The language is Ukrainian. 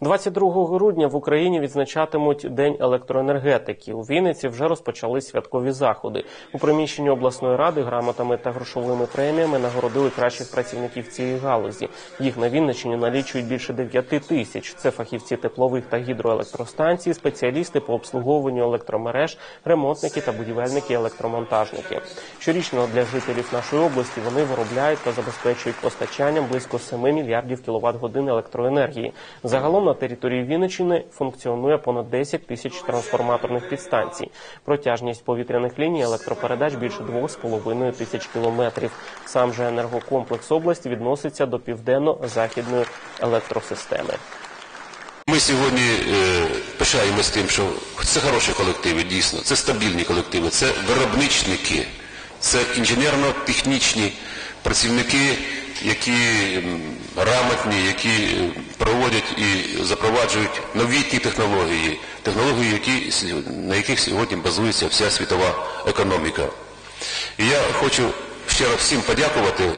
22 грудня в Україні відзначатимуть День електроенергетики. У Вінниці вже розпочали святкові заходи. У приміщенні обласної ради грамотами та грошовими преміями нагородили кращих працівників цієї галузі. Їх на Вінниччині налічують більше 9 тисяч. Це фахівці теплових та гідроелектростанцій, спеціалісти по обслуговуванню електромереж, ремонтники та будівельники електромонтажники. Щорічно для жителів нашої області вони виробляють та забезпечують постачанням близько 7 мільярдів кіловат годин електроенергії. Загалом на території Вінниччини функціонує понад 10 тисяч трансформаторних підстанцій. Протяжність повітряних ліній електропередач більше 2,5 тисяч кілометрів. Сам же енергокомплекс області відноситься до південно-західної електросистеми. Ми сьогодні е, пишаємось тим, що це хороші колективи, дійсно, це стабільні колективи, це виробничники, це інженерно-технічні працівники, які грамотні, які е, проводять і запроваджують новітні технології, технології, які, на яких сьогодні базується вся світова економіка. І я хочу ще раз всім подякувати